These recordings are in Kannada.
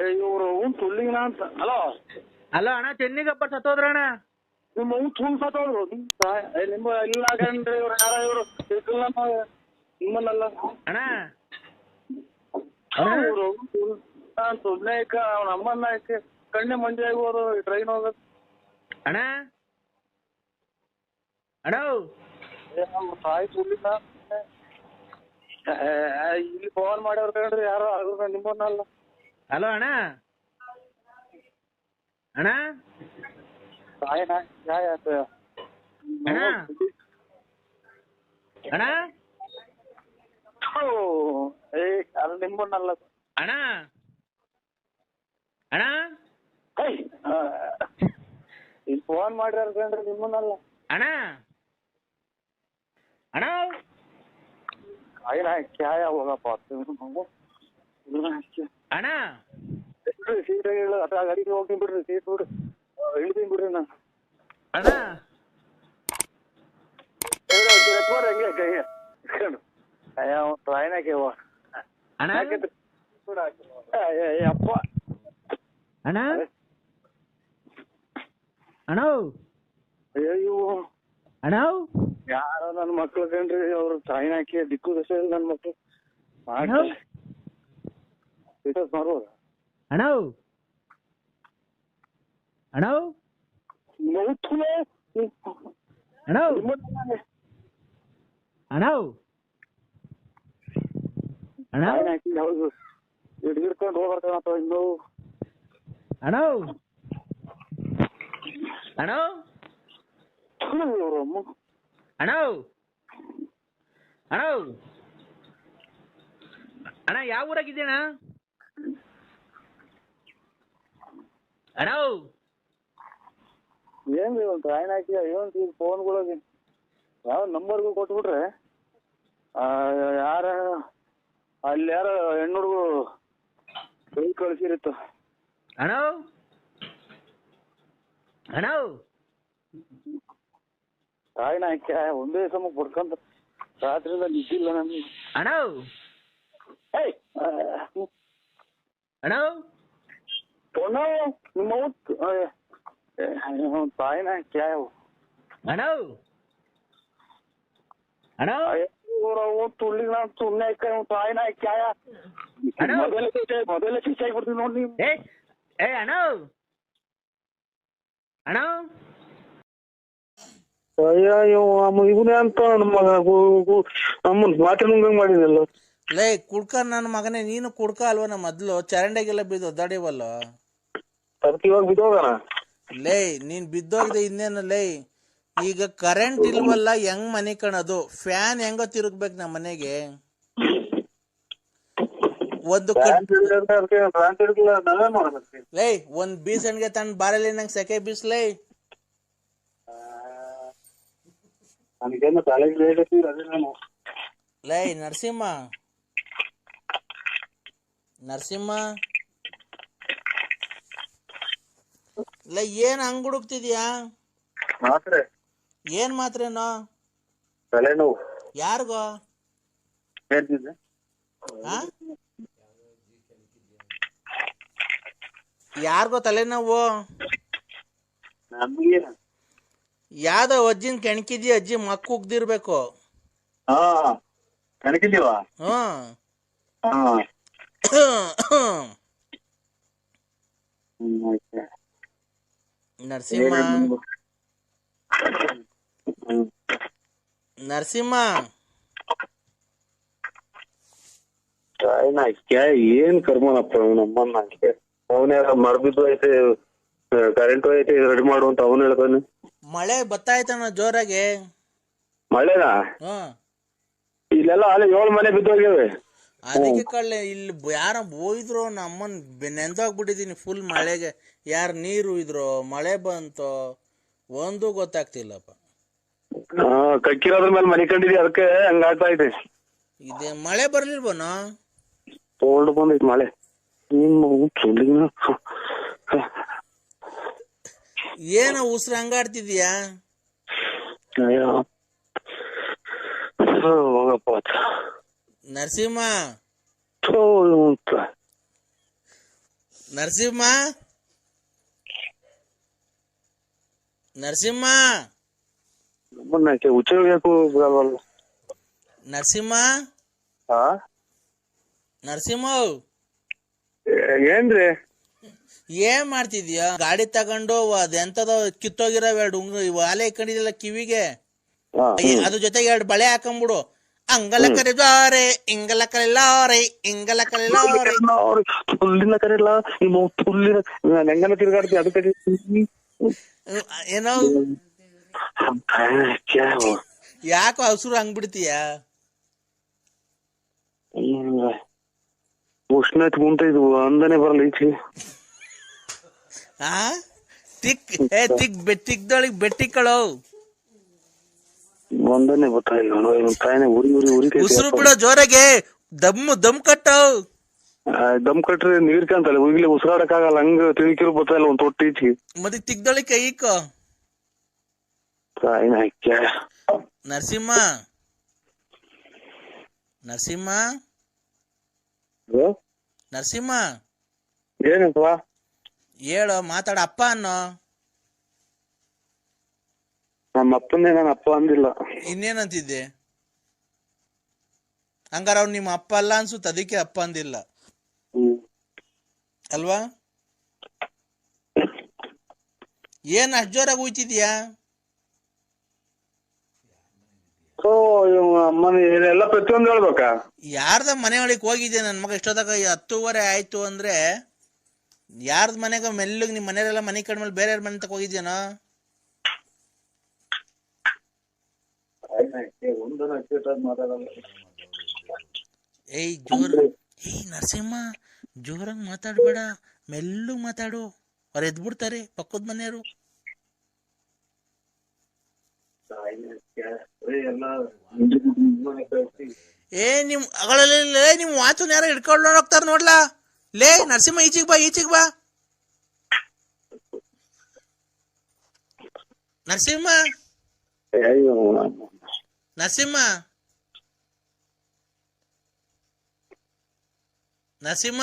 ಇವ್ರು ಉಂಟು ತುಳ್ಳಿನ ಅಂತ. ಹಲೋ ಅಲ್ಲ ಅಣ್ಣ ಚೆನ್ನಿಗಪ್ಪ ಸತ್ತೋದ್ರ ಅಣ್ಣ. ನಿಮ್ಮ ಉಂಟು ತುಳ್ ಸತ್ತೋದ್ರು. ನಿಮ್ಮ ಇಲ್ಲ ಕಣ್ರಿ ಇವ್ರು ಯಾರ ಇವ್ರು ಇರ್ಕಲ್ಲ ನಮ್ಮ- ನಿಮ್ಮನ್ನಲ್ಲ ಅಣ್ಣ. ಇವರು ನಾನ್ ಇಕ್ಕ ಅವ್ನ ಅಮ್ಮನ್ನ ಕಣ್ಣೆ ಮಂಜೆ ಆಗೋದು ಟ್ರೈನ್ ಹೋಗೋದು. ಅಣ್ಣ. ಅಣ್ಣ. ತಾಯಿ ತುಳ್ಳಿನ ಇಲ್ಲಿ ಫೋನ್ ಮಾಡ್ಯಾರ ಕಣ್ರಿ ಯಾರೋ ನಿಮ್ಮನ್ನಲ್ಲ. ಹಲೋ ಅಣ್ಣ. ಅಣ್ಣ. ಅಣ್ಣ ಅಣ್ಣ. ನಿಮ್ಮನ್ನಲ್ಲ. ಅಣ್ಣ. ಅಣ್ಣ. ಇಲ್ಲಿ ಫೋನ್ ಮಾಡ್ಯಾರ ಕಣ್ರಿ ನಿಮ್ಮನ್ನಲ್ಲ. ಅಣ್ಣ. ಅಣ್ಣ. ಆಯ್ನ ಕ್ಯಾಯ ಹೋಗಪ್ಪ? ಅಣ್ಣ? ಸೀಟ್ ಹೇಳು. ಅಥವಾ ಗಾಡಿಗೆ ಹೋಗ್ತೀನಿ ಬಿಡ್ರಿ ಸೀಟ್ ಬಿಡ್ರಿ. ಇಳಿತೀನಿ ಬಿಡ್ರಿ ನಾನು. ಅಣ್ಣ? ಹಂಗೆ ಕೈ ಇಟ್ಕೊಂಡು ಅಯ್ಯ ಟ್ರೈನಾಗೆ ಹೋಗ. ಅಣ್ಣ? ಅಪ್ಪ. ಅಣ್ಣ? ಅಣ್ಣ? ಅಯ್ಯೋ ಅಣ್ಣ? ಯಾರೋ ನನ್ನ ಮಕ್ಳು ಕಣ್ರಿ ಅವ್ರು ಟ್ರೈನಾಕಿ ದಿಕ್ಕು ದಶ ನನ್ನ ಮಕ್ಳು. ಮಾಡಿ ಸ್ಟೇಟಸ್ ಮಾಡ್ಬೋದ ಅಣ್ಣ ಅಣ್ಣ ನೋಡ್ತಲೇ ಅಣ್ಣ ಅಣ್ಣ ಅಣ್ಣ ಹೋಗ್ಬರ್ತಾನ ಅಥವಾ ಹಿಡ್ಗಿಡ್ಕೊಂಡು ಇನ್ನು ಅಣ್ಣ ಅಣ್ಣ ಇವ್ರು ಅಮ್ಮ ಅಣ್ಣ ಅಣ್ಣ ಅಣ್ಣ ಯಾವ ಊರಾಗಿದ್ದೀಣ ಅಣ್ಣ ಏನ್ ಒಂದ್ ಟ್ರೈನ್ ಹಾಕಿ ಏನ್ ಫೋನ್ಗಳಿಗೆ ಯಾವ ನಂಬರ್ಗೂ ಕೊಟ್ಬಿಟ್ರೆ ಆ, ಯಾರ ಅಲ್ಲಿ ಯಾರ ಹೆಣ್ಣುಡ್ಗು ಕೈ ಕಳ್ಸಿರಿತ್ತು. ಅಣ್ಣ ಅಣ್ಣ ಟ್ರೈನ್ ಹಾಕಿ ಒಂದೇ ಸಮ ಬಡ್ಕೊಂತ ರಾತ್ರಿಯಿಂದ ನಿದ್ದಿಲ್ಲ ನಮ್ಗೆ ಅಣ್ಣ ಏಯ್ ಅಣ್ಣ? ಅಣ್ಣ? ಅಣ್ಣ? ಇವ್ರವು ತುಳ್ಳಿ ನಾ ಸುಮ್ಮನೆ ತಾಯಿನ ಕ್ಯಾಯ. ಮೊದಲೇ ಮೊದಲೇ ಶಿಕ್ಷೆ ಆಗ್ಬಿಡ್ತೀವಿ ನೋಡಿ ನೀವು. ಏ ಏ ಅಣ್ಣ? ಅಣ್ಣ? ಅಯ್ಯೋ ಇವನೇ ಅಂತ ನಮ್ಮ ಮಾತಿನ ಮುಂಗಂಗ್ ಮಾಡಿದಲ್ಲ ಲೇ ಕುಡ್ಕ ನನ್ನ ಮಗನೇ ನೀನು ಕುಡ್ಕ ಅಲ್ವನ ಮೊದ್ಲು? ಚರಂಡಿಗೆಲ್ಲ ಬಿದ್ದು ಒದ್ದಾಡಿವಲ್ಲ? ಅದಕ್ಕೆ ಇವಾಗ ಬಿದ್ದೋಗಣ? ಲೇ ನೀನ್ ಬಿದ್ದೋಗಿದೆ ಇನ್ನೇನು ಲೇ. ಈಗ ಕರೆಂಟ್ ಇಲ್ವಲ್ಲ ಹೆಂಗ್ ಮನೆ ಕಣದು? ಫ್ಯಾನ್ ಹೆಂಗ ತಿರುಗ್ಬೇಕು ನಮ್ಮ ಮನೆಗೆ. ಒಂದು ಲೈ ಒಂದ್ ಬೀಸಣ್ಗೆ ತನ್ ಬಾರಲಿ ನಂಗೆ ಸೆಕೆ ಬೀಸ್ಲೇ ಲೇ ನರಸಿಂಹ. ನರಸಿಂಹ? ಇಲ್ಲ ಏನ್ ಹಂಗ್ ಹುಡುಕ್ತಿದ್ಯಾ? ಮಾತ್ರೆ. ಏನ್ ಮಾತ್ರೆನೋ? ತಲೆನೋವು. ಯಾರಿಗೋ? ಹೇಳ್ತಿದ್ದೆ ಆ? ಯಾರಿಗೋ ತಲೆನೋವು? ಯಾವ್ದ ಯಾವ್ದೋ ಅಜ್ಜಿನ ಕೆಣಕಿದ್ಯ? ಅಜ್ಜಿ ಮಕ್ಕ ಉಗ್ದಿರ್ಬೇಕು. ಹಾ ಕಣಕಿದ್ದೀವ? ಹ್ಮ್. ಹಾ. ನರಸಿಂಹ ನರಸಿಂಹ ಏನ್ ಕರ್ಮನಪ್ಪ ನಮ್ಮನ್ನ ಅವನ್ಯಾರ ಮರ್ಬಿದ್ದು ಐತೆ ಕರೆಂಟ್ ಐತೆ ರೆಡಿ ಮಾಡು ಅಂತ ಅವನು ಹೇಳ್ತಾನೆ ಮಳೆ ಬತ್ತಾಯ್ತಣ್ಣ ಜೋರಾಗಿ ಮಳೆನಾ ಇಲ್ಲೆಲ್ಲ ಅಲ್ಲಿ ಏಳು ಮನೆ ಬಿದ್ದೋಗ್ಯವೆ ಅದಕ್ಕೆ ಕಳ್ಳೆ ಇಲ್ಲಿ ಯಾರ ಹೋಯ್ದ್ರು ನಮ್ಮನ್ ನೆಂದೋಗ್ಬಿಟ್ಟಿದೀನಿ ಫುಲ್ ಮಳೆಗೆ. ಯಾರು ನೀರು ಇದ್ರು ಮಳೆ ಬಂತೋ ಒಂದು ಗೊತ್ತಾಗ್ತಿಲ್ಲಪ್ಪ. ಕಕ್ಕಿರೋದ್ರ ಮೇಲೆ ಮನಿ ಕಂಡಿದ್ವಿ ಅದಕ್ಕೆ ಹಂಗಾಗ್ತಾ ಇದೆ. ಇದೇ ಮಳೆ ಬರ್ಲಿಲ್ವನ? ತೋಲ್ಡ್ ಬಂದೈತಿ ಮಳೆ. ನಿಮ್ಮ ಏನೋ ಉಸ್ರು ಹಂಗಾಡ್ತಿದ್ಯಾ? ಹೋಗಪ್ಪ ನರಸಿಂಹ. ನರಸಿಂಹ. ನರಸಿಂಹ. ಹುಚ್ಚ ನರಸಿಂಹ. ನರಸಿಂಹ. ಏನ್ರಿ? ಏನ್ ಮಾಡ್ತಿದೀಯಾ? ಗಾಡಿ ತಗೊಂಡು ಅದೆಂತದ ಕಿತ್ತೋಗಿರೋ ಎರಡು ಉಂಗ್ರ ವಾಲೆ ಇಟ್ಕೊಂಡಿದ್ಯಲ್ಲ ಕಿವಿಗೆ. ಅದ್ರ ಜೊತೆಗೆ ಎರಡು ಬಳೆ ಹಾಕೊಂಬಿಡು. ಅಂಗಲ ಕರೆದಾರೆ ಇಂಗಲ ಕರೆಲಾರೆ ಇಂಗಲ ಕರೆಲಾರೆ ತುಲ್ಲಿನ ಕರೆಲ್ಲ ನಿಮ್ಮ ತುಲ್ಲಿನ ನಾನು ಹೆಂಗನ ತಿರ್ಗಾಡ್ತಿ ಅದಕ್ಕೆ ಏನೋ? ಯಾಕೋ ಹಸುರು ಹಂಗ್ಬಿಡ್ತೀಯ? ಉಷ್ಣ ಕುಂತ ಇದು ಅಂದನೆ ಬರಲ್ಲ ಈಚೆ. ಆ? ತಿಕ್ ಏ ತಿಕ್ ಬೆ ತಿಕ್ದೊಳಗ್ ಬೆಟ್ಟಿಕ್ಕಳು. ಒಂದನೆ ಗೊತ್ತಾಗಿಲ್ಲ ಉರಿ ತಾಯಿನೇ ಉರಿ ಉರಿ ಉಸಿರು ಬಿಡೋ ಜೋರಾಗೆ ದಮ್ ದಮ್ ಕಟ್ಟವ್ ದಮ್ ಕಟ್ರಿ ನೀರ್ ಕಾಂತಲ್ಲ ಈಗಲೇ ಉಸಿರಾಡಕ್ ಆಗಲ್ಲ ಹಂಗ ತಿಳ್ಕಿರು ಇಲ್ಲ ಒಂದ್ ತೊಟ್ಟಿ ಈಚೆಗೆ. ಮತ್ತೆ ತಿಗ್ದಳಿ ಕೈ ಇಕ್ಕೋ ತಾಯಿನ ಹಾಕ್ಯ ನರಸಿಂಹ. ನರಸಿಂಹ. ನರಸಿಂಹ. ಏನಪ್ಪ ಹೇಳು ಮಾತಾಡ. ಅಪ್ಪ ಅನ್ನೋ. ನಮ್ಮ ಅಪ್ಪನೇ ನಾನು ಅಪ್ಪ ಅಂದಿಲ್ಲ. ಇನ್ನೇನಂತಿದ್ದೆ? ಹಂಗಾರ ಅವ್ನು ನಿಮ್ಮ ಅಪ್ಪ ಅಲ್ಲ ಅನ್ಸುತ್ತೆ ಅದಕ್ಕೆ ಅಪ್ಪ ಅಂದಿಲ್ಲ. ಹ್ಮ್. ಅಲ್ವಾ? ಏನ್ ಅಷ್ಟ್ ಜೋರಾಗಿ ಹೋಯ್ತಿದ್ಯಾ ಸೊ ಅಮ್ಮನ ಎಲ್ಲ ಪ್ರತಿಯೊಂದು ಹೇಳ್ಬೇಕಾ? ಯಾರ್ದ ಮನೆ ಒಳಗೆ ಹೋಗಿದ್ದೆ ನನ್ನ ಮಗ ಎಷ್ಟೊತ್ತಾಗ ಹತ್ತುವರೆ ಆಯ್ತು ಅಂದ್ರೆ ಯಾರ್ದ ಮನೆಗ ಮೆಲ್ಲಗ್ ನಿಮ್ ಮನೆಯಲ್ಲ ಮನೆ ಕಡ್ಮೇಲೆ ಬೇರೆ ಮನೆ ತಕ ಹೋಗಿದ್ಯಾನೋ? ಏಯ್ ಜೋರ್ ಏಯ್ ನರಸಿಂಹ ಜೋರಾಗಿ ಮಾತಾಡ್ಬೇಡ. ಮೆಲ್ಲು ಮಾತಾಡು. ಅವ್ರು ಎದ್ಬಿಡ್ತಾರೆ ಪಕ್ಕದ ಮನೆಯವರು. ಏ ನಿಮ್ ಅಗಳಲ್ಲ ಲೇ ನಿಮ್ ವಾಚನ್ ಯಾರ ಹಿಡ್ಕೊಂಡು ಹೋಗ್ತಾರ ನೋಡ್ಲಾ? ಲೇ ನರಸಿಂಹ ಈಚಿಗ್ ಬಾ ಈಚಿಗ್ ಬಾ. ನರಸಿಂಹ. ಅಯ್ಯೋ ನರಸಿಂಹ ನರಸಿಂಹ?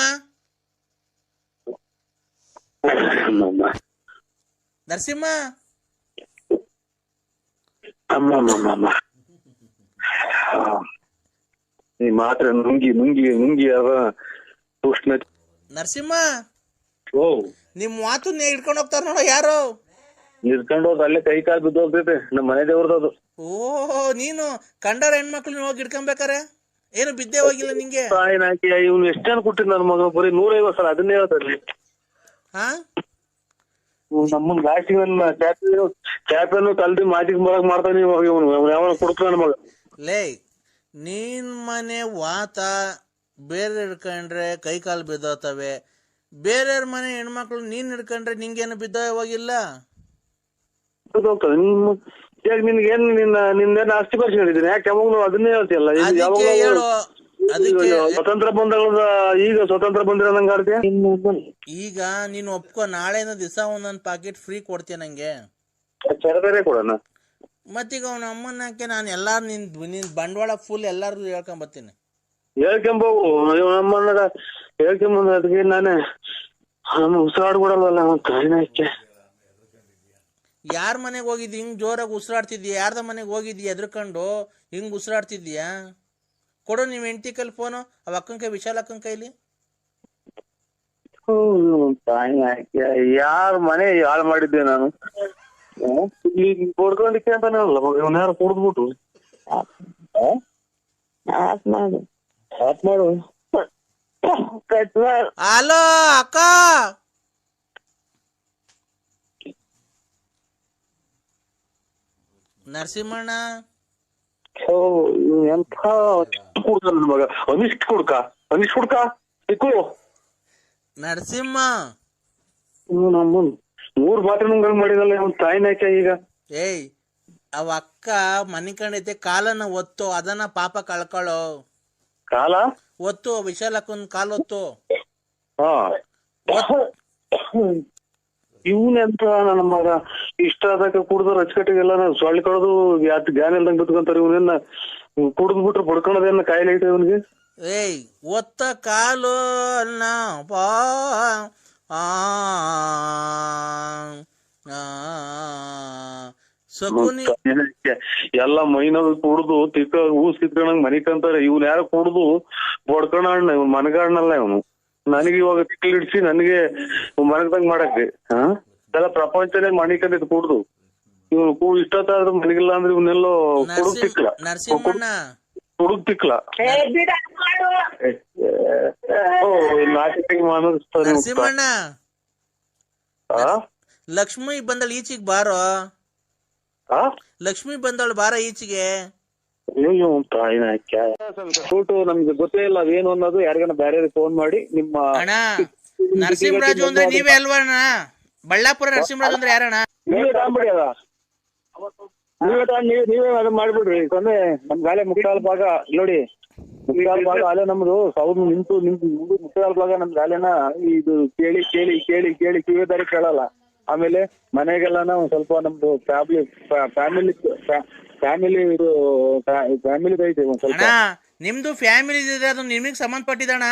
ನರಸಿಂಹ ಈ ಮಾತ್ರ ನುಂಗಿ ನುಂಗಿ ನುಂಗಿ ಅವ ಉಷ್ಣ ನರಸಿಂಹ? ಓ. ನಿಮ್ ಮಾತು ಹಿಡ್ಕೊಂಡು ಹೋಗ್ತಾರ ನೋಡ ಯಾರು? ನಿಲ್ಕೊಂಡು ಹೋದ್ ಅಲ್ಲೇ ಕೈ ಕಾಲು ಬಿದ್ದು ಹೋಗ್ತೈತೆ ನಮ್ಮ ಮನೆ ದೇವ್ರದ್ದು ಓ ನೀನು ಕಂಡರ ಹೆಣ್ಮಕ್ಳನ್ನ ಹೋಗಿ ಹಿಡ್ಕೊಂಬೇಕಾರೆ ಏನು ಬಿದ್ದೆ ಹೋಗಿಲ್ಲ ನಿಂಗೆ? ತಾಯಿನ ಹಾಕಿ ಇವ್ನು ಎಷ್ಟು ಜನ ಕೊಟ್ಟಿದ್ ನನ್ನ ಮಗ ಬರೀ ನೂರೈವತ್ತು ಸಲ ಅದನ್ನೇ ಹೇಳ್ತಾರೆ ಹಾ? ನಮ್ಮನ್ ಲಾಸ್ಟಿಗೆ ನನ್ನ ಚಾಪೆ ಚಾಪೆನು ಕಲ್ದಿ ಮಾಟಿಗೆ ಮರಕ್ ಮಾಡ್ತಾನೆ ಇವಾಗ ಇವನು. ಯಾವ ಕೊಡ್ತಾನೆ ನನ್ನ ಮಗ. ಲೇ ನೀನ್ ಮನೆ ವಾತ ಬೇರೆ ಹಿಡ್ಕೊಂಡ್ರೆ ಕೈ ಕಾಲು ಬಿದ್ದೋತವೆ. ಬೇರೆಯವ್ರ ಮನೆ ಹೆಣ್ಮಕ್ಳು ನೀನ್ ಹಿಡ್ಕೊಂಡ್ರೆ ನಿಂಗೇನು ಬಿದ್ದೋ ಹೋಗಿಲ್ಲ? ಹೋಗ್ತದೆ ನಿಮ್ಮ ಈಗ ನಿನ್ಗೆ ಏನ್ ನಿನ್ನ ನಿನ್ನೇನು ಆಸ್ತಿ ಹೇಳಿದಿನ ಯಾಕೆ ಯಾವಾಗ್ಲೂ ಅದನ್ನೇ ಹೇಳ್ತಿಯಲ್ಲ? ಅದಕ್ಕೆ ಹೇಳು ಅದಕ್ಕೆ ಸ್ವತಂತ್ರ ಬಂದಾಗ ಈಗ ಸ್ವತಂತ್ರ ಬಂದಿರೋ ನಂಗೆ ಆಡ್ತೀಯ ಈಗ ನೀನು ಒಪ್ಕೊ ನಾಳೆನ ದಿವಸ ಒಂದೊಂದು ಪಾಕೆಟ್ ಫ್ರೀ ಕೊಡ್ತೀಯ ನಂಗೆ? ಚರದರೆ ಕೊಡೋಣ. ಮತ್ತೀಗ ಅವ್ನ ಅಮ್ಮನ ಹಾಕಿ ನಾನು ಎಲ್ಲಾರು ನಿನ್ ನಿನ್ ಬಂಡವಾಳ ಫುಲ್ ಎಲ್ಲಾರು ಹೇಳ್ಕೊಂಬರ್ತೀನಿ ಹೇಳ್ಕೊಂಬೋಗು ಅಯ್ಯೋ ನಮ್ಮನ್ನ ಹೇಳ್ಕೊಂಬಂದ ಅದಕ್ಕೆ ನಾನೇ ನಮ್ಮ ಕಾರಣ ಕೊಡಲ್ವಲ್ಲ ಅವನ್ ತಾಯಿನ ಹಾಕಿ ಯಾರ ಮನೆಗೆ ಹೋಗಿದ್ದಿ? ಹಿಂಗ್ ಜೋರಾಗಿ ಉಸಿರಾಡ್ತಿದ್ಯಾ? ಯಾರ್ದ ಮನೆಗೆ ಹೋಗಿದ್ದಿ? ಎದ್ರಕೊಂಡು ಹಿಂಗ್ ಉಸಿರಾಡ್ತಿದ್ಯಾ? ಕೊಡು ನೀವು ಹೆಂಡತಿ ಕೈಲಿ ಫೋನು ಅವ ಅಕ್ಕನ ಕೈ ವಿಶಾಲ್ ಅಕ್ಕನ ಕೈಲಿ. ಯಾರ ಮನೆ ಹಾಳು ಮಾಡಿದ್ದೆ ನಾನು? ಕೊಡ್ಕೊಂಡಿಕ್ಕೆ ಅಂತಾನೆ ಅಲ್ಲ ಮಗ ಇವನ್ ಯಾರು ಕುಡ್ದ್ಬಿಟ್ಟು ಆತ್ ಮಾಡು. ಆತ್ ಮಾಡು. ಕಟ್ ಮಾಡು. ಹಲೋ ಅಕ್ಕ! ನರಸಿಂಹಣ್ಣ? ಓ ಎಂಥ ಕುಡ್ಕ ನನ್ನ ಮಗ. ಅನಿಷ್ಟ್ ಕುಡ್ಕ. ಅನಿಷ್ಟ್ ಕುಡ್ಕ. ಸಿಕ್ಕು ನರಸಿಂಹ? ಇವ್ನು ನಮ್ಮನ್ ಮೂರ್ ಮಾತ್ರ ನುಂಗಂಗ್ ಮಾಡಿದಲ್ಲ ತಾಯಿ ಹಾಕಿ ಈಗ. ಏಯ್ ಅವ ಅಕ್ಕ ಮನೆ ಕಂಡೈತೆ ಕಾಲನ್ನ ಒತ್ತು ಅದನ್ನ ಪಾಪ ಕಳ್ಕೊಳ್ಳೋ ಕಾಲ? ಒತ್ತು ವಿಶಾಲ್ ಕಾಲ ಕಾಲ್ ಒತ್ತು. ಹಾ. ಇವನ್ ಎಂತ ನನ್ನ ಮಗ ಇಷ್ಟ ಆದಾಗ ಕುಡ್ದು ರಚಕಟ್ಟಿಗೆಲ್ಲ ಸೊಳ್ಳೆ ಕಡ್ದು ಯಾತ್ ಜ್ಞಾನ ಇಲ್ದಂಗ್ ಬಿತ್ಕೊಂತಾರೆ ಇವನನ್ನ ಕುಡ್ದು ಬಿಟ್ರೆ ಪಡ್ಕೊಳೋದೇನ ಕಾಯಿಲೆ ಐತೆ ಇವನ್ಗೆ ಏಯ್ ಒತ್ತ ಕಾಲು ಅನ್ನ ಪಾ ಎಲ್ಲ ಮೈನಾಗ ಕುಡ್ದು ತಿಕ್ಕ ಊಸ್ ಕಿತ್ಕೊಂಡಂಗ್ ಮನಿಕಂತಾರೆ ಇವ್ನ ಯಾರು ಕುಡ್ದು ಬಡ್ಕಣ ಇವ್ನ ಮನಗಾಡ್ನಲ್ಲ ಇವನು ನನಗೆ ಇವಾಗ ತಿಕ್ಲಿಡ್ಸಿ ನನಗೆ ಮನಗದಂಗ್ ಮಾಡಕ್ಕೆ ಹಾ? ಎಲ್ಲ ಪ್ರಪಂಚನೇ ಮಣಿಕಂದಿದ್ ಕುಡ್ದು. ಇವ್ನು ಕೂ ಇಷ್ಟೊತ್ತಾದ್ರೂ ಮನಗಿಲ್ಲ ಅಂದ್ರೆ ಇವನ್ನೆಲ್ಲೋ ಕುಡುಗ್ ತಿಕ್ಲ. ಕುಡುಗ್ ತಿಕ್ಲ. ಓ ನಾಟಿಕೆ ಮಾನಸ್ತಾರೆ ನರಸಿಂಹಣ್ಣ. ಆ? ಲಕ್ಷ್ಮಿ ಬಂದಳು ಈಚಿಗೆ ಬಾರೋ? ಆ? ಲಕ್ಷ್ಮಿ ಬಂದಳು ಬಾರ ಈಚೆಗೆ? ಅಯ್ಯೋ ತಾಯಿನ ಫೋಟೋ ನಮ್ಗೆ ಗೊತ್ತೇ ಇಲ್ಲ ಅದೇನು ಅನ್ನೋದು ಯಾರಿಗಾನ ಬೇರೆ ಫೋನ್ ಮಾಡಿ ನಿಮ್ಮ ಅಣ್ಣ ನರಸಿಂಹರಾಜು ಅಂದ್ರೆ ನೀವೇ ಅಲ್ವಾ ಬಳ್ಳಾಪುರ ನರಸಿಂಹರಾಜು ಅಂದ್ರೆ ಯಾರಣ್ಣ? ನೀವೇ ತಗೊಂಬಿಡಿ ಅದ. ನೀವೇ ತಗೊಂಡ್ ನೀವೇ ನೀವೇ ಅದನ್ನ ಮಾಡ್ಬಿಡ್ರಿ. ಸೊನ್ನೆ ನಮ್ ಗಾಲೆ ಮುಕ್ತಾಲ್ ಭಾಗ ನೋಡಿ. ಮುಕ್ತಾಲ್ ಭಾಗ ಅಲ್ಲೇ ನಮ್ದು ಸೌದ್ ನಿಂತು ನಿಂತು ಮುಂದೆ ಮುಕ್ತಾಲ್ ಭಾಗ ನಮ್ ಗಾಲೆನ ಇದು ಕೇಳಿ ಕೇಳಿ ಕೇಳಿ ಕೇಳಿ ಕಿವಿ ದಾರಿ ಕೇಳಲ್ಲ. ಆಮೇಲೆ ಮನೆಗೆಲ್ಲಾನ ಒಂದ್ ಸ್ವಲ್ಪ ನಮ್ದು ಫ್ಯಾಮಿಲಿ ಫ್ಯಾಮಿಲಿ ಫ್ಯಾಮಿಲಿ ಇದು ಫ್ಯಾಮಿಲಿ ಐತೆ ಒಂದ್ ಸ್ವಲ್ಪ. ಅಣ್ಣ ನಿಮ್ದು ಫ್ಯಾಮಿಲಿ ಇದೆ ಅದು ನಿಮಗೆ ಸಂಬಂಧಪಟ್ಟಿದಣ್ಣ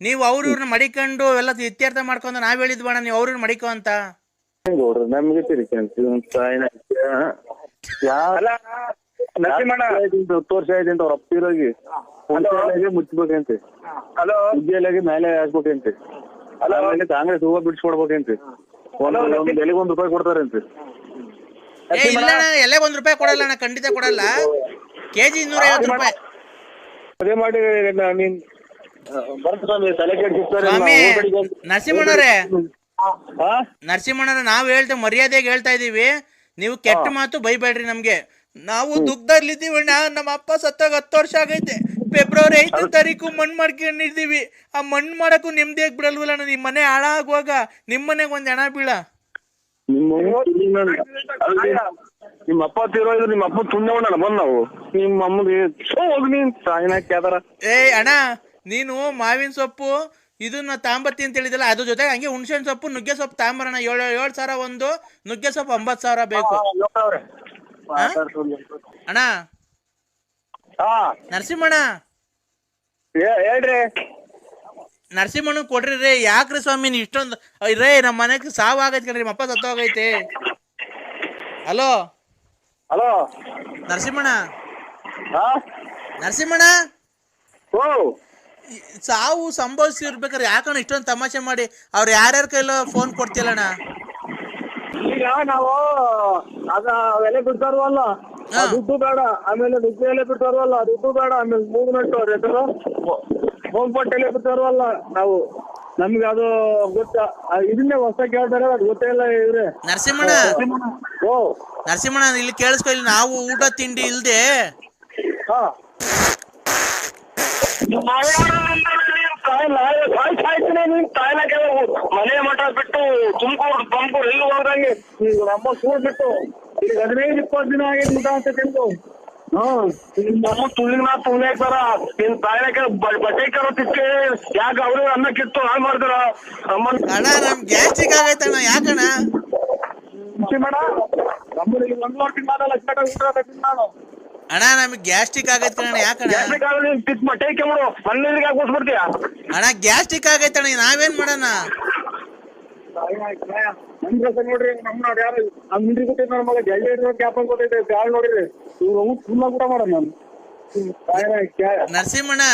ನೀವು ಅವ್ರ ಇವ್ರನ್ನ ಮಡಿಕೊಂಡು ಎಲ್ಲ ಇತ್ಯರ್ಥ ಮಾಡ್ಕೊಂಡು ನಾವ್ ಹೇಳಿದ್ವಣ್ಣ ನೀವು ಅವ್ರ ಮಡಿಕೋ ಅಂತ. ನೋಡ್ರಿ ನಮ್ಗೆ ಹತ್ತು ವರ್ಷ ಆಯ್ತು ಅಂತ ಅವ್ರ ಅಪ್ಪಿರೋಗಿ ಮುಚ್ಚಬೇಕಂತೆ ಹಲೋ. ಉಜ್ಜೆಲೆಗೆ ಮೇಲೆ ಹಾಕ್ಬೇಕಂತೆ ಹಲೋ. ಕಾಂಗ್ರೆಸ್ ಹೂವ ಬಿಡಿಸ್ಕೊಡ್ಬೇಕಂತೆ. ಒಂದ್ ಒಂದ್ ಎಲೆಗೆ ಒಂದ್ ರೂಪಾಯಿ ಕೊಡ್ತಾರಂತೆ. ಏ ಇಲ್ಲ ಅಣ್ಣ ಎಲ್ಲೇ ಒಂದ್ ರೂಪಾಯಿ ಕೊಡಲ್ಲ ಅಣ್ಣ ಖಂಡಿತ ಕೊಡಲ್ಲ. ಕೆಜಿ ಇನ್ನೂರ ಐವತ್ತು ರೂಪಾಯಿ. ಅದೇ ಮಾಡಿ ನಾ- ನೀನ್ ಬರ್ತ ಸ್ವಾಮಿ ತಲೆ ಕೆಡ್ಸಿರ್ತಾರೆ ಸ್ವಾಮಿ ನರಸಿಂಹಣ್ಣರೇ ಹಾ ನಾವು ಹೇಳ್ತೇವೆ ಮರ್ಯಾದೆಗೆ ಹೇಳ್ತಾ ಇದೀವಿ. ನೀವು ಕೆಟ್ಟ ಮಾತು ಬೈಬೇಡ್ರಿ ನಮ್ಗೆ. ನಾವು ದುಃಖದಲ್ಲಿದ್ದೀವಣ್ಣ ನಮ್ಮ ಅಪ್ಪ ಸತ್ತಾಗ ಹತ್ತು ವರ್ಷ ಆಗೈತೆ. ಫೆಬ್ರವರಿ ಐದು ತಾರೀಕು ಮಣ್ಣು ಮಾಡ್ಕೊಂಡಿದ್ದೀವಿ ಆ ಮಣ್ಣು ಮಾಡಕ್ಕೂ ನೆಮ್ಮದಿಯಾಗಿ ಬಿಡಲ್ವಲ್ಲ ಅಣ್ಣ ನಿಮ್ಮ ಮನೆ ಹಾಳಾಗುವಾಗ ನಿಮ್ಮ ಮನೆಗೆ ಒಂದ್ ಹಣ ಬೀಳ. ನಿಮ್ಮ ನಿಮ್ಮ ಅಪ್ಪ ತಿರೋದು ನಿಮ್ಮ ಅಪ್ಪ ತುಂಡವಣ್ಣ ಬಂದ್ ನಾವು. ನಿಮ್ಮ ಅಮ್ಮಗೆ ಹೋಗಿ ನೀನ್. ಸಾಯಿನ ಕ್ಯಾದಾರ ಏ ಅಣ್ಣ ನೀನು ಮಾವಿನ ಸೊಪ್ಪು ಇದನ್ನ ತಾಂಬತ್ತಿ ಅಂತ ಹೇಳಿದಲ್ಲ ಅದ್ರ ಜೊತೆಗೆ ಹಂಗೆ ಹುಣ್ಸೆಣ್ ಸೊಪ್ಪು ನುಗ್ಗೆ ಸೊಪ್ಪು ತಾಂಬರಣ ಏಳು ಏಳು ಸಾವಿರ ಒಂದು ನುಗ್ಗೆ ಸೊಪ್ಪು ಒಂಬತ್ತು ಸಾವಿರ ಬೇಕು. ಅಣ್ಣ. ಹಾ. ನರಸಿಂಹಣ್ಣ. ಹೇ- ಹೇಳ್ರಿ. ನರಸಿಂಹಣ್ಣ ಕೊಡ್ರಿ ರೇ ಯಾಕ್ರಿ ಸ್ವಾಮಿ ನೀವು ಇಷ್ಟೊಂದು ರೇ ನಮ್ಮ ಮನೆಗೆ ಸಾವು ಆಗೈತೆ ಕಣ್ರಿ ಮಪ್ಪ ಅಪ್ಪ ಸತ್ತೋಗೈತೆ ಹಲೋ? ಹಲೋ? ನರಸಿಂಹಣ್ಣ? ನರಸಿಂಹಣ್ಣ? ಸಾವು ಸಂಭವಿಸಿರ್ಬೇಕಾದ್ರೆ ಯಾಕಣ್ಣ ಇಷ್ಟೊಂದು ತಮಾಷೆ ಮಾಡಿ ಅವ್ರು ಯಾರ್ಯಾರ ಕೈಲೋ ಫೋನ್ ಕೊಡ್ತಿಲ್ಲಣ್ಣ ಈಗ ನಾವು ಅದ ಎಲೆ ಬಿಡ್ತಾರವಲ್ಲ ಹಾ. ದುಡ್ಡು ಬೇಡ. ಆಮೇಲೆ ದುಡ್ಡು ಎಲೆ ಬಿಡ್ತಾರವಲ್ಲ ದುಡ್ಡು ಬೇಡ. ಆಮೇಲೆ ಮೂವ್ಮೆಂಟ್ ಅವ್ರ ಹೆಸರು. ಹೋಮ್ ಎಲೆ ಬಿಡ್ತಾರಲ್ಲ ನಾವು. ನಮ್ಗೆ ಅದು ಗೊತ್ತ? ಆ ಇದನ್ನೇ ಹೊಸ ಕೇಳ್ತಾರೆ ಅದು ಗೊತ್ತೇ ಇಲ್ಲ ಇವ್ರೆ. ನರಸಿಂಹಣ್ಣ. ಓ ನರಸಿಂಹಣ್ಣ. ಇಲ್ಲಿ ಕೇಳಿಸ್ಕೊ ಇಲ್ಲಿ ನಾವು ಊಟ ತಿಂಡಿ ಇಲ್ದೆ. ಹಾ. ಮನೆ ಮಠ ಬಿಟ್ಟು ತುಮಕೂರು ತುಮಕೂರು ಎಲ್ಲಿ ಹೋದಂಗೆ ನಮ್ಮ ಸ್ಕೂಲ್ ಬಿಟ್ಟು. ಈಗ ಹದಿನೈದು ಇಪ್ಪತ್ತು ದಿನ ಆಗೈತೆ ಊಟ ಅಂತ ತಿಂದು ಹ್ಮ್ ನಮ್ಮ ತುಳಿನ ತುಳಿ ಹಾಕ್ತಾರ ನಿನ್ ತಾಯಕ ಬಟ್ಟೆ ಕರೋ ತಿಕ್ಕೆ ಯಾಕೆ ಅವ್ರು ಅನ್ನ ಕಿತ್ತು ಹಾಳು ಮಾಡ್ತಾರ? ನಮ್ಮನ್ನ ಅಣ್ಣ ನಮ್ ಗ್ಯಾಸ್ಟಿಕ್ ಆಗೈತಣ್ಣ ಯಾಕಣ್ಣ? ಮೇಡ. ನಮ್ಮಲ್ಲಿ ಒಂದು ವರ್ಷ ಮಾಡಲ್ಲ ಲಕ್ಷ ಊಟ ತಿಂದು ನಾನು. ಅಣ್ಣ ನಮಗೆ ಗ್ಯಾಸ್ಟ್ರಿಕ್ ಆಗೈತೆ ಕಣ ಯಾಕಣ್ಣ? ಗ್ಯಾಸ್ಟಿಕ್ ಆಗಲಿ ಕಿತ್ ಬಟ್ಟೆ ಕೆಮ್ಮಡು ಮಣ್ಣಿಗೆ ಹಾಕ್ಬಿಡ್ತೀಯ ಅಣ್ಣ ಗ್ಯಾಸ್ಟ್ರಿಕ್ ಆಗೈತಣ್ಣ ನಾವೇನ್ ಮಾಡೋಣ? ನಮ್ ನೋಡ್ರಿ ನಮ್ ನೋಡಿ ಯಾರು ನಮ್ ಹಿಂದ್ರಿ ಕೊಟ್ಟಿದ್ ನಮ್ಮ ಮಗ ಜಲ್ಲಿ ಇರೋ ಕ್ಯಾಪ್ ಕೊಟ್ಟಿದ್ದೆ ಬ್ಯಾಳ್ ನೋಡಿರಿ. ಇವ್ರು ಅವು ಫುಲ್ ಕೂಡ ಮಾಡೋಣ ನಾನು ನರಸಿಂಹಣ್ಣ.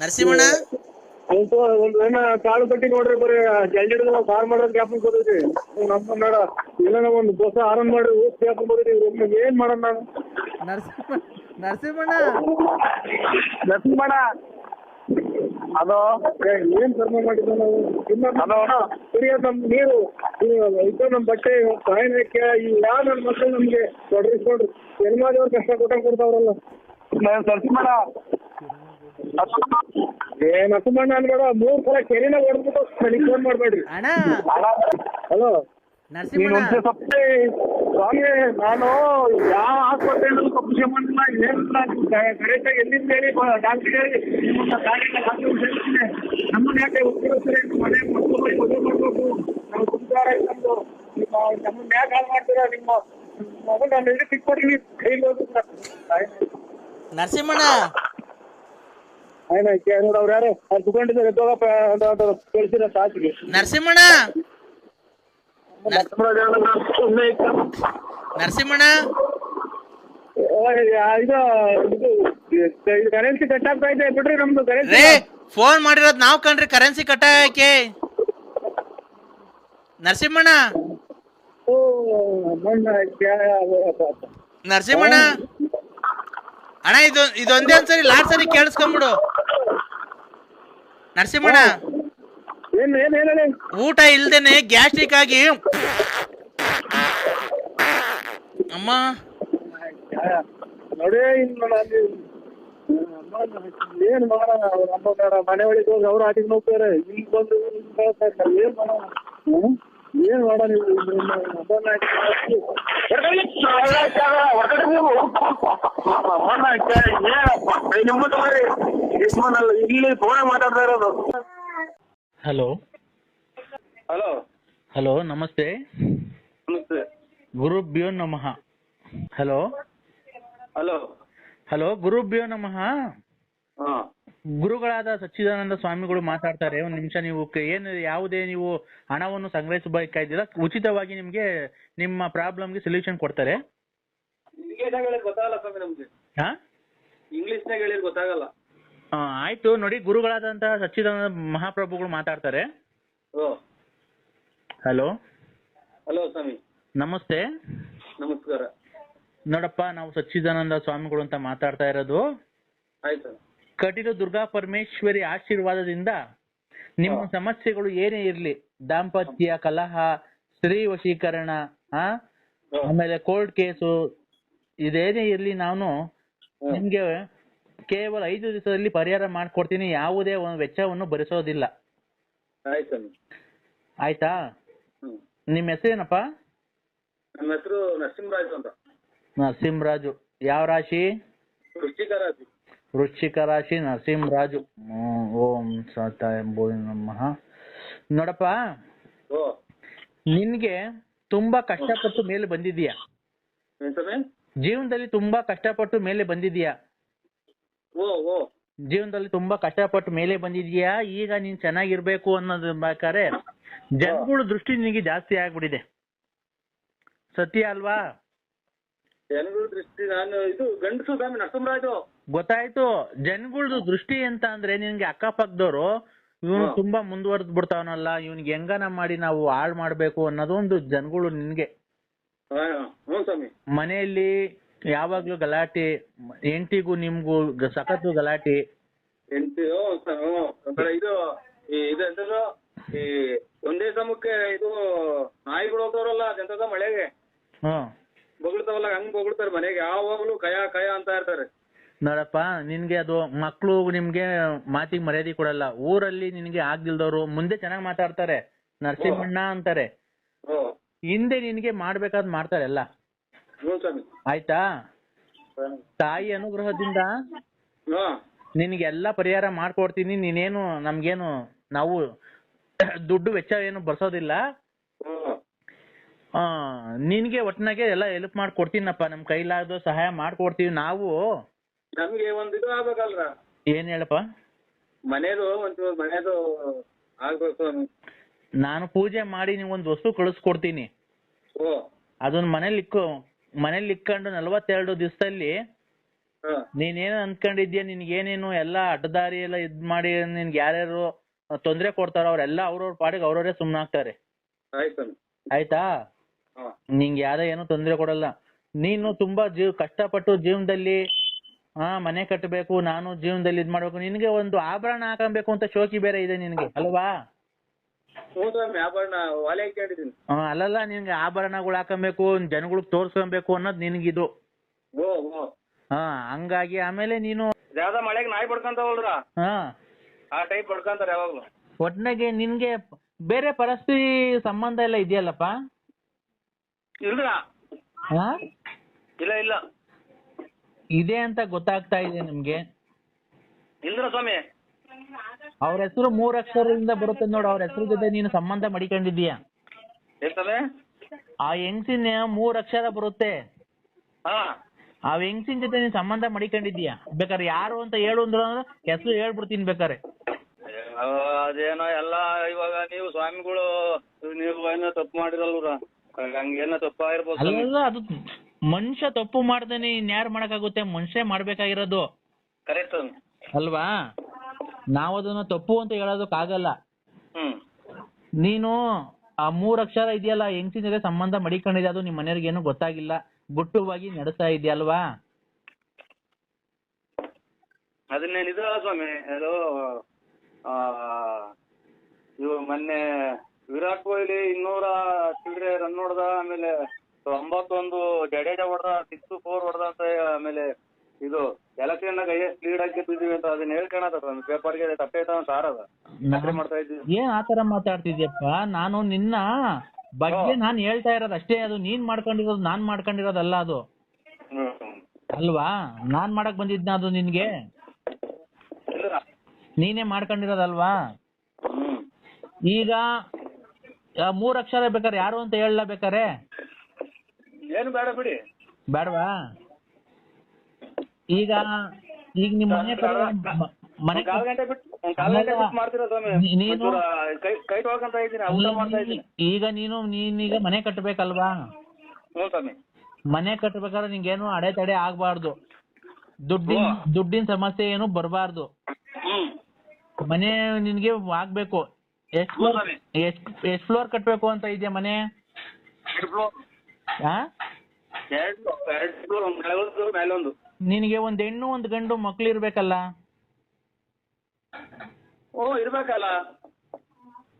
ನರಸಿಂಹಣ್ಣ. ಒಂದ್ ಏನ ಕಾಳು ಕಟ್ಟಿ ನೋಡ್ರಿ ಬರೀ ಜಲ್ಲಿ ಹಿಡಿದು ಸಾರ್ ಮಾಡೋದ್ ಕ್ಯಾಪ್ ಗೊತ್ತೈತಿ ನಮ್ಮ ನೋಡ ಇಲ್ಲ ಒಂದು ದೋಸೆ ಆರನ್ ಮಾಡ್ರಿ ಊಸ್ ಕ್ಯಾಪ್ ಗೊತ್ತೈತಿ ಇವ್ರು ಏನ್ ಮಾಡೋಣ ನಾನು ನರಸಿಂಹ ನರಸಿಂಹಣ್ಣ. ನರಸಿಂಹಣ್ಣ. ಏ, ಏನ್ ಕರ್ಮ ಮಾಡಿದ್ದ ನಾವು? ಹಲೋ? ಕುಡಿಯೋ ನಮ್ ನೀರು ಇದು ನಮ್ ಬಟ್ಟೆ ಸಾಯನಕ್ಕೆ ಈ ಯಾವ ನನ್ ಮಕ್ಕಳು ನಮ್ಗೆ ತೊಡಗಿಸ್ಕೊಂಡ್ರು ಜನ್ಮಾದವ್ರು ಕಷ್ಟ ಕೊಟ್ಟಂಗ್ ಕೊಡ್ತಾವ್ರಲ್ಲ. ನರಸಿಂಹಣ್ಣ. ಏ ನರಸಿಂಹಣ್ಣ ಅನ್ಬೇಡ ಮೂರ್ ಸಲ ಕೆರೆನ ಹೊಡೆದ್ಬಿಟ್ಟು ನನಗೆ ಫೋನ್ ಮಾಡ್ಬೇಡ್ರಿ. ಅಣ್ಣ. ಹಲೋ? ಸ್ವಾಮಿ ನಾನು ಯಾವ ಆಸ್ಪತ್ರೆಯಲ್ಲೂ ತಪ್ಪು ಮಾಡಿಲ್ಲ ಏನಿಲ್ಲ ಕರೆಕ್ಟಾಗಿ ಎಲ್ಲಿಂದ ಹೇಳಿ ಡಾಕ್ಟರ್ ಹೇಳಿ. ನಿಮ್ಮನ್ನ ಯಾಕೆ ಉತ್ತರ ಮನೆ ಮಕ್ಕಳು ಮದುವೆ ಮಾಡ್ಬೇಕು. ನಾವು ನಮ್ದು ನಿಮ್ಮ ನಮ್ಮನ್ನ ಯಾಕೆ ಹಾಳು ಮಾಡ್ತೀರಾ? ನಿಮ್ಮ ಮಗನ ನಾನು ಎಲ್ಲಿ ಸಿಕ್ಕೊಡ್ತೀನಿ ಕೈಲಿ ನರಸಿಂಹಣ್ಣ. ನೋಡ ಅವ್ರು ಯಾರು? ಅಂತ ಅಂತ ಕಳ್ಸಿರ ಸಾಕಿಗೆ ನರಸಿಂಹಣ್ಣ. ನರಸಿಂಹಣ್ಣ? ಇದು ಕರೆನ್ಸಿ ಕಟ್ ಆಗ್ತಾ ಇದೆ ಬಿಡ್ರಿ ನಮ್ದು ಕರೆನ್ಸಿ ರೇ ಫೋನ್ ಮಾಡಿರೋದು ನಾವು ಕಣ್ರಿ ಕರೆನ್ಸಿ ಕಟ್ಟಾಕೆ ನರಸಿಂಹಣ್ಣ? ಓ ಮೊನ್ನೆ ಕ್ಯಾ- ನರಸಿಂಹಣ್ಣ? ಅಣ್ಣ ಇದು ಇದೊಂದೇ ಒಂದ್ಸರಿ ಲಾಸ್ಟ್ ಸರಿ ಕೇಳಿಸ್ಕೊಂಬಿಡು. ನರಸಿಂಹಣ್ಣ? ಏನ್ ಏನ್ ಏನ್ ಹೇಳಿ ಊಟ ಇಲ್ದೇನೆ ಗ್ಯಾಸ್ಟ್ರಿಕ್ ಆಗಿ. ಅಮ್ಮ. ನೋಡಿ ಇನ್ನು ನಾನು ಏನು ಮಾಡೋಣ? ಅವ್ರ ಬೇಡ ಮನೆ ಒಳಗೆ ಹೋಗಿ ಅವ್ರು ಆಟಿಗೆ ನೋಡ್ತಾರೆ ಇಲ್ಲಿ ಬಂದು ಏನ್ ಮಾಡೋಣ? ಏನ್ ಮಾಡೋಣ ನೀವು ಇಲ್ಲಿ ಫೋನ್ ಮಾತಾಡ್ತಾ ಇರೋದು ಹಲೋ. ಹಲೋ. ಹಲೋ ನಮಸ್ತೆ. ನಮಸ್ತೆ. ಗುರುಭ್ಯೋ ನಮಃ. ಹಲೋ. ಹಲೋ. ಹಲೋ ಗುರುಭ್ಯೋ ನಮಃ. ಗುರುಗಳಾದ ಸಚ್ಚಿದಾನಂದ ಸ್ವಾಮಿಗಳು ಮಾತಾಡ್ತಾರೆ. ಒಂದ್ ನಿಮಿಷ ನೀವು ಏನು ಯಾವುದೇ ನೀವು ಹಣವನ್ನು ಸಂಗ್ರಹಿಸಬೇಕಾಗಿಲ್ಲ ಉಚಿತವಾಗಿ ನಿಮ್ಗೆ ನಿಮ್ಮ ಪ್ರಾಬ್ಲಮ್ಗೆ ಸೊಲ್ಯೂಷನ್ ಕೊಡ್ತಾರೆ. ಗೊತ್ತಾಗಲ್ಲ ಸ್ವಾಮಿ ನಮ್ಗೆ. ಇಂಗ್ಲೀಷ್ನಾಗ ಗೊತ್ತಾಗಲ್ಲ. ಆಯ್ತು ನೋಡಿ ಗುರುಗಳಾದಂತಹ ಸಚ್ಚಿದಾನಂದ ಮಹಾಪ್ರಭುಗಳು ಮಾತಾಡ್ತಾರೆ. ಹಲೋ. ಹಲೋ. ಸ್ವಾಮಿ. ನಮಸ್ತೆ. ನಮಸ್ಕಾರ. ನೋಡಪ್ಪ ನಾವು ಸಚ್ಚಿದಾನಂದ ಸ್ವಾಮಿಗಳು ಅಂತ ಮಾತಾಡ್ತಾ ಇರೋದು. ಕಟೀಲು ದುರ್ಗಾ ಪರಮೇಶ್ವರಿ ಆಶೀರ್ವಾದದಿಂದ ನಿಮ್ಮ ಸಮಸ್ಯೆಗಳು ಏನೇ ಇರ್ಲಿ ದಾಂಪತ್ಯ ಕಲಹ ಸ್ತ್ರೀ ವಶೀಕರಣ ಆ ಆಮೇಲೆ ಕೋರ್ಟ್ ಕೇಸು ಇದೇನೇ ಇರ್ಲಿ ನಾನು. ನಿಮ್ಗೆ ಕೇವಲ ಐದು ದಿವಸದಲ್ಲಿ ಪರಿಹಾರ ಮಾಡ್ಕೊಡ್ತೀನಿ. ಯಾವುದೇ ಒಂದು ವೆಚ್ಚವನ್ನು ಭರಿಸೋದಿಲ್ಲ. ಆಯ್ತು ಸ್ವಾಮಿ ಆಯ್ತಾ? ಹ್ಮ್. ನಿಮ್ಮ ಹೆಸರೇನಪ್ಪ ನಮ್ಮ ಹೆಸರು ನರಸಿಂಹರಾಜು ಅಂತ. ನರಸಿಂಹರಾಜು ಯಾವ ರಾಶಿ? ವೃಶ್ಚಿಕ ರಾಶಿ. ವೃಶ್ಚಿಕ ರಾಶಿ ನರಸಿಂಹರಾಜು ಹ್ಮ್, ಓಂ ಸತ ನಮಃ. ನೋಡಪ್ಪ ಓ. ನಿನ್ಗೆ ತುಂಬಾ ಕಷ್ಟಪಟ್ಟು ಮೇಲೆ ಬಂದಿದೀಯ ಏನ್ ಸ್ವಾಮಿ? ಜೀವನದಲ್ಲಿ ತುಂಬಾ ಕಷ್ಟಪಟ್ಟು ಮೇಲೆ ಬಂದಿದೀಯ ಓ ಓ. ಜೀವನದಲ್ಲಿ ತುಂಬಾ ಕಷ್ಟಪಟ್ಟು ಮೇಲೆ ಬಂದಿದೀಯಾ ಈಗ ನೀನ್ ಚೆನ್ನಾಗಿರ್ಬೇಕು ಅನ್ನೋದು ಬೇಕಾದ್ರೆ ಜನಗಳ ದೃಷ್ಟಿ ನಿನಗೆ ಜಾಸ್ತಿ ಆಗ್ಬಿಟ್ಟಿದೆ. ಸತ್ಯ ಅಲ್ವಾ? ಜನಗಳ ದೃಷ್ಟಿ ನಾನು ಇದು ಗಂಡಸು ಸ್ವಾಮಿ ನರಸಿಂಹರಾಜು. ಗೊತ್ತಾಯ್ತು. ಜನಗಳದು ದೃಷ್ಟಿ ಅಂತ ಅಂದ್ರೆ ನಿನ್ಗೆ ಅಕ್ಕಪಕ್ಕದವ್ರು ಇವನು ತುಂಬಾ ಮುಂದುವರೆದ್ ಬಿಡ್ತಾವನಲ್ಲ ಇವನ್ಗೆ ಹೆಂಗನ ಮಾಡಿ ನಾವು ಹಾಳ್ ಮಾಡ್ಬೇಕು ಅನ್ನೋದೊಂದು ಜನಗಳು ನಿನ್ಗೆ. ಮನೆಯಲ್ಲಿ ಯಾವಾಗ್ಲೂ ಗಲಾಟೆ ಹೆಂಡತಿಗೂ ನಿಮ್ಗೂ ಗ- ಸಖತ್ತು ಗಲಾಟೆ. ಎಂಟಿ ಒಂಥರ ಇದು ಈ ಈ ಒಂದೇ ಸಮಕ್ಕೆ ಇದು ನಾಯಿಗಳು ಹೋಗ್ತಾವ್ರಲ್ಲ ಅದೆಂತದ ಮಳೆಗೆ. ಹ್ಮ್ ಬೊಗಳ್ತಾವಲ್ಲ ಹಂಗ್ ಬೊಗಳ್ತಾರೆ ಮನೆಗೆ. ಯಾವಾಗ್ಲೂ ಕಯ ಕಯ ಅಂತ ಇರ್ತಾರೆ. ನೋಡಪ್ಪ ನಿನ್ಗೆ ಅದು ಮಕ್ಳು ನಿಮ್ಗೆ ಮಾತಿಗೆ ಮರ್ಯಾದೆ ಕೊಡಲ್ಲ. ಊರಲ್ಲಿ ನಿನ್ಗೆ ಆಗ್ದಿಲ್ದವ್ರು ಮುಂದೆ ಚೆನ್ನಾಗಿ ಮಾತಾಡ್ತಾರೆ. ನರಸಿಂಹಣ್ಣ ಅಂತಾರೆ. ಓ ಹಿಂದೆ ನಿನ್ಗೆ ಮಾಡ್ಬೇಕಾದ್ ಮಾಡ್ತಾರೆ ಎಲ್ಲ. ಹ್ಞೂ ಸ್ವಾಮಿ. ಆಯ್ತಾ? ತಾಯಿ ಅನುಗ್ರಹದಿಂದ ನಿನಗೆಲ್ಲ ಪರಿಹಾರ ಮಾಡ್ಕೊಡ್ತೀನಿ ನೀನೇನು ನಮ್ಗೇನು ನಾವು ದುಡ್ಡು ವೆಚ್ಚ ಏನು ಬರ್ಸೋದಿಲ್ಲ. ಆ ನಿನ್ಗೆ ಒಟ್ಟಿನಾಗೆ ಎಲ್ಲ ಹೆಲ್ಪ್ ಮಾಡ್ಕೊಡ್ತೀನಪ್ಪ ನಮ್ ಕೈಲಾದ ಸಹಾಯ ಮಾಡ್ಕೊಡ್ತೀವಿ ನಾವು. ನಮ್ಗೆ ಒಂದ್ ಇದು ಆಗ್ಬೇಕಲ್ರ? ಏನ್ ಹೇಳಪ್ಪ? ಮನೇದು ಒಂದು ಮನೇದು ಆಗ್ಬೇಕು ನಾನು ಪೂಜೆ ಮಾಡಿ ನಿಮ್ಗೊಂದು ವಸ್ತು ಕಳಿಸ್ಕೊಡ್ತೀನಿ. ಅದನ್ನ ಮನೇಲಿ ಇಕ್ಕು. ಮನೇಲಿ ಇಕ್ಕೊಂಡು ನಲವತ್ತೆರಡು ದಿವಸದಲ್ಲಿ ನೀನೇನು ಅನ್ಕೊಂಡಿದ್ಯಾ? ನಿನ್ಗೆ ಏನೇನು ಎಲ್ಲ ಅಡ್ಡದಾರಿ ಎಲ್ಲ ಇದ್ ಮಾಡಿ ನಿನ್ಗೆ ಯಾರ್ಯಾರು ತೊಂದ್ರೆ ಕೊಡ್ತಾರೋ ಅವ್ರೆಲ್ಲ ಅವ್ರವ್ರ ಪಾಡಿಗೆ ಅವ್ರವರೇ ಸುಮ್ನಾಗ್ತಾರೆ ಆಯ್ತು ನಿಂಗೆ ಯಾರೇ ಏನು ತೊಂದರೆ ಕೊಡಲ್ಲ. ನೀನು ತುಂಬಾ ಜೀವ ಕಷ್ಟಪಟ್ಟು ಜೀವನದಲ್ಲಿ ಹಾ ಮನೆ ಕಟ್ಟಬೇಕು ನಾನು ಜೀವನದಲ್ಲಿ ಇದ್ ಮಾಡ್ಬೇಕು ನಿನ್ಗೆ ಒಂದು ಆಭರಣ ಹಾಕಬೇಕು ಅಂತ ಶೋಕಿ ಬೇರೆ ಇದೆ ನಿನ್ಗೆ ಅಲ್ವಾ? ಆಭರಣ ವಾಲೆ ಅಲ್ಲಲ್ಲ ನಿನ್ಗೆ ಆಭರಣಗಳು ಹಾಕಬೇಕು ಜನಗಳಿಗೆ ತೋರ್ಸ್ಕೊಬೇಕು ಅನ್ನೋದು ನಿನ್ಗಿದು. ಓ ಓ. ಹಾ ಹಂಗಾಗಿ ಆಮೇಲೆ ನೀನು ಯಾವ್ದ ಮಳೆಗೆ ನಾಯಿ ಬಡ್ಕಂತಾವಲ್ರ ಹಾ. ಆ ಟೈಪ್ ಬಡ್ಕಂತಾರ ಯಾವಾಗ್ಲೂ. ಒಟ್ನಾಗೆ ನಿನ್ಗೆ ಬೇರೆ ಪರಿಸ್ಥಿತಿ ಸಂಬಂಧ ಎಲ್ಲ ಇದೆಯಲ್ಲಪ್ಪ? ಇಲ್ರ ಹಾ? ಇಲ್ಲ ಇಲ್ಲ. ಇದೆ ಅಂತ ಗೊತ್ತಾಗ್ತಾ ಇದೆ ನಿಮ್ಗೆ. ಇಲ್ರ ಸ್ವಾಮಿ? ಅವ್ರ ಹೆಸರು ಮೂರ್ ಅಕ್ಷರದಿಂದ ಬರುತ್ತೆ ನೋಡು ಅವ್ರ ಹೆಸರು ಜೊತೆ ನೀನು ಸಂಬಂಧ ಮಡಿಕೊಂಡಿದೀಯ ಆ ಹೆಂಗ್ಸಿನ ಮೂರ್ ಅಕ್ಷರ ಬರುತ್ತೆ. ಹಾ. ಆ ಹೆಂಗ್ಸಿನ ಜೊತೆ ನೀನ್ ಸಂಬಂಧ ಮಡಿಕೊಂಡಿದೀಯ ಬೇಕಾದ್ರೆ ಯಾರು ಅಂತ ಹೇಳು ಅಂದ್ರೆ ಹೆಸರು ಹೇಳ್ಬಿಡ್ತೀನಿ ಬೇಕಾರೆ ಅದೇನೋ ಎಲ್ಲ ಇವಾಗ ನೀವು ಸ್ವಾಮಿಗಳು ನೀವು ಏನೋ ತಪ್ಪು ಮಾಡಿರಲ್ವ್ರ ಹಂಗೇನೋ ತಪ್ಪಾಗಿರ್ಬೋದು. ಅಲ್ಲ ಅದು ಮನುಷ್ಯ ತಪ್ಪು ಮಾಡ್ದೇನೆ ಇನ್ಯಾರು ಮಾಡಕ್ಕಾಗುತ್ತೆ? ಮನುಷ್ಯ ಮಾಡ್ಬೇಕಾಗಿರೋದು. ಕರೆಕ್ಟ್. ಅಲ್ವಾ? ನಾವು ಅದನ್ನ ತಪ್ಪು ಅಂತ ಹೇಳೋದಕ್ಕಾಗಲ್ಲ. ನೀನು ಆ ಮೂರ್ ಅಕ್ಷರ ಇದೆಯಲ್ಲ ಹೆಂಗ್ಸಿನ ಜೊತೆ ಸಂಬಂಧ ಮಡಿಕೊಂಡಿದೆ ಅದು ನಿಮ್ ಮನೆಯವ್ರಿಗೆ ಏನು ಗೊತ್ತಾಗಿಲ್ಲ. ಗುಟ್ಟುವಾಗಿ ನಡೆಸ್ತಾ ಇದೆಯಲ್ವಾ ಅದನ್ನೇನು ಇದ್ರಲ್ಲ ಸ್ವಾಮಿ ಅದು ಆ, ಇವು ಮೊನ್ನೆ ವಿರಾಟ್ ಕೊಹ್ಲಿ ಇನ್ನೂರ ಚಿಲ್ಲರೆ ರನ್ ಹೊಡೆದ ಆಮೇಲೆ ತೊಂಬತ್ತೊಂದು ಜಡೇಜಾ ಹೊಡೆದ ಸಿಕ್ಸ್ ಫೋರ್ ಹೊಡೆದ ಅಂತ ಆಮೇಲೆ ಇದು ಎಲೆಕ್ಷನ್ ನಾಗ ಲೀಡ್ ಗೆದ್ದಿದ್ದೀವಿ ಅಂತ ಅದನ್ನ ಹೇಳ್ಕೊಳದ ಸ್ವಾಮಿ ಪೇಪರ್ಗೆ ತಪ್ಪೈತ ಸಾರದ ನಕಲಿ ಮಾಡ್ತಾ ಇದ್ದೀವಿ. ಏನ್ ಆತರ ಮಾತಾಡ್ತಿದ್ಯಪ್ಪ? ನಾನು ನಿನ್ನ ಬಗ್ಗೆ ನಾನ್ ಹೇಳ್ತಾ ಇರೋದು ಅಷ್ಟೇ. ಅದು ನೀನ್ ಮಾಡ್ಕೊಂಡಿರೋದು ನಾನ್ ಮಾಡ್ಕೊಂಡಿರೋದಲ್ಲ ಅದು. ಅಲ್ವಾ? ನಾನ್ ಮಾಡಕ್ ಬಂದಿದ್ನ ಅದು ನಿನ್ಗೆ? ನೀನೇ ಮಾಡ್ಕೊಂಡಿರೋದಲ್ವಾ? ಈಗ ಮೂರ್ ಅಕ್ಷರ ಬೇಕಾರೆ ಯಾರು ಅಂತ ಹೇಳಲ್ಲ ಬೇಕಾರೆ ಏನು ಬೇಡ ಬಿಡಿ. ಬೇಡವಾ? ಈಗ ಈಗ ನಿಮ್ ಮನೆ ಮನೆ ನೀನು- ಕೈ ತೊಳ್ಕೊಂತ ಇದ್ದೀನಿ ಈಗ ನೀನು ನೀನೀಗ ಮನೆ ಕಟ್ಟಬೇಕಲ್ವಾ ಮನೆ ಕಟ್ಟಬೇಕಾದ್ರೆ ನಿಂಗೇನು ಅಡೆತಡೆ ಆಗ್ಬಾರ್ದು. ದುಡ್ಡಿನ ದುಡ್ಡಿನ ಸಮಸ್ಯೆ ಏನು ಬರಬಾರ್ದು. ಮನೆ ನಿನ್ಗೆ ಆಗ್ಬೇಕು. ಎಷ್ಟ್ ಫ್ಲೋರ್ ಎಷ್ಟ್ ಫ್ಲೋರ್ ಕಟ್ಬೇಕು ಅಂತ ಇದೆಯಾ ಮನೆ? ಎರಡು ಫ್ಲೋರ್. ಒಂದು ನಿನಗೆ ಒಂದ್ ಹೆಣ್ಣು ಒಂದ್ ಗಂಡು ಮಕ್ಳು ಇರ್ಬೇಕಲ್ಲ? ಓ ಇರ್ಬೇಕಲ್ಲ.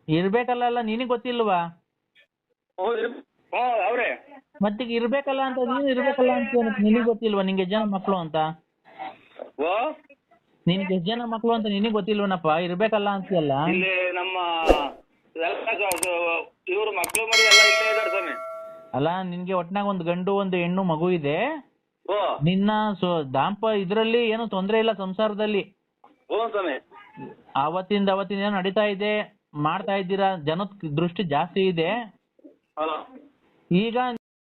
ಇರ್ಬೇಕಲ್ಲ ಅಲ್ಲ ನಿನಗ್ ಗೊತ್ತಿಲ್ವಾ? ಓ ಇರ್ ಅವ್ರೆ. ಮತ್ತೀಗ ಇರ್ಬೇಕಲ್ಲ ಅಂತ ನೀನು ಇರ್ಬೇಕಲ್ಲ ಅಂತ ನಿನಗ್ ಗೊತ್ತಿಲ್ವಾ? ನಿಂಗೆ ಎಷ್ಟ್ ಜನ ಮಕ್ಳು ಅಂತ? ಓ? ನಿನ್ಗೆ ಎಷ್ಟ್ ಜನ ಮಕ್ಳು ಅಂತ ನಿನಗ್ ಗೊತ್ತಿಲ್ವನಪ್ಪ? ಇರ್ಬೇಕಲ್ಲ ಅಂತೀಯಲ್ಲ? ಇಲ್ಲಿ ನಮ್ಮ ಇವ್ರ ಮಕ್ಳು ಮರಿ ಎಲ್ಲ ಇಲ್ಲೇ ಇದಾರೆ ಸ್ವಾಮಿ. ಅಲ್ಲ ನಿನ್ಗೆ ಒಟ್ನಾಗ ಒಂದ್ ಗಂಡು ಒಂದು ಹೆಣ್ಣು ಮಗು ಇದೆ. ಓ. ನಿನ್ನ ದಾಂಪ ಇದ್ರಲ್ಲಿ ಏನು ತೊಂದರೆ ಇಲ್ಲ ಸಂಸಾರದಲ್ಲಿ. ಸ್ವಾಮಿ. ಅವತ್ತಿಂದ ಅವತ್ತಿಂದ ಏನೋ ನಡೀತಾ ಇದೆ ಮಾಡ್ತಾ ಇದ್ದೀರಾ ಜನದ ದೃಷ್ಟಿ ಜಾಸ್ತಿ ಇದೆ. ಈಗ